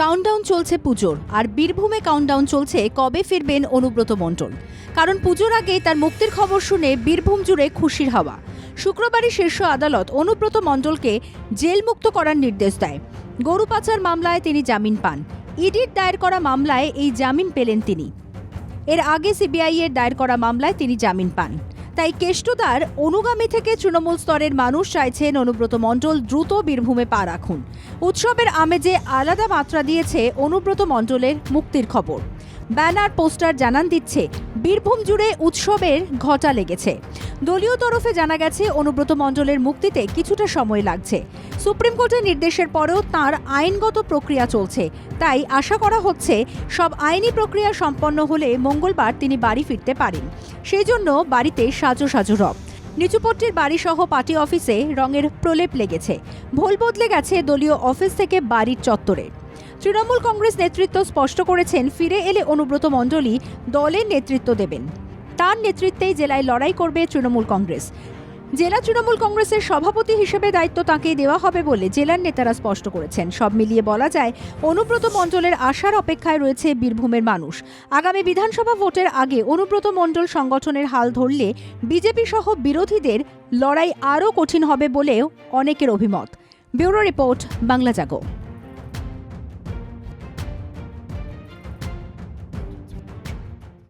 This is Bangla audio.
কাউন্টডাউন চলছে পুজোর, আর বীরভূমে কাউন্টডাউন চলছে কবে ফিরবেন অনুব্রত মণ্ডল। কারণ পুজোর আগেই তার মুক্তির খবর শুনে বীরভূম জুড়ে খুশির হাওয়া। শুক্রবারই শীর্ষ আদালত অনুব্রত মণ্ডলকে জেলমুক্ত করার নির্দেশ দেয়। গরু পাচার মামলায় তিনি জামিন পান। ইডির দায়ের করা মামলায় এই জামিন পেলেন তিনি। এর আগে সিবিআই এর দায়ের করা মামলায় তিনি জামিন পান। তাই কেষ্টদার অনুগামী থেকে তৃণমূল স্তরের মানুষ চাইছেন অনুব্রত মণ্ডল দ্রুত বীরভূমে পা রাখুন। উৎসবের আমেজে আলাদা মাত্রা দিয়েছে অনুব্রত মণ্ডলের মুক্তির খবর। ব্যানার, পোস্টার জানান দিচ্ছে, বীরভূম জুড়ে উৎসবের ঘটা লেগেছে। দলীয় তরফে জানা গেছে, অনুব্রত মণ্ডলের মুক্তিতে কিছুটা সময় লাগছে। সুপ্রিম কোর্টের নির্দেশের পরেও তার আইনগত প্রক্রিয়া চলছে। তাই আশা করা হচ্ছে, সব আইনি প্রক্রিয়া সম্পন্ন হলে মঙ্গলবার তিনি বাড়ি ফিরতে পারেন। সেই জন্য বাড়িতে সাজো সাজো রব। নিচুপট্টির বাড়িসহ পার্টি অফিসে রঙের প্রলেপ লেগেছে। ভোল বদলে গেছে দলীয় অফিস থেকে বাড়ির চত্বরে। তৃণমূল কংগ্রেস নেতৃত্ব স্পষ্ট করেছেন, ফিরে এলে অনুব্রত মণ্ডলী দলের নেতৃত্ব দেবেন। তার নেতৃত্বেই জেলায় লড়াই করবে তৃণমূল কংগ্রেস। জেলা তৃণমূল কংগ্রেসের সভাপতি হিসেবে দায়িত্ব তাঁকেই দেওয়া হবে বলে জেলার নেতারা স্পষ্ট করেছেন। সব মিলিয়ে বলা যায়, অনুব্রত মণ্ডলের আশার অপেক্ষায় রয়েছে বীরভূমের মানুষ। আগামী বিধানসভা ভোটের আগে অনুব্রত মণ্ডল সংগঠনের হাল ধরলে বিজেপি সহ বিরোধীদের লড়াই আরও কঠিন হবে বলেও অনেকের অভিমত। Bureau report, Bangla Jago.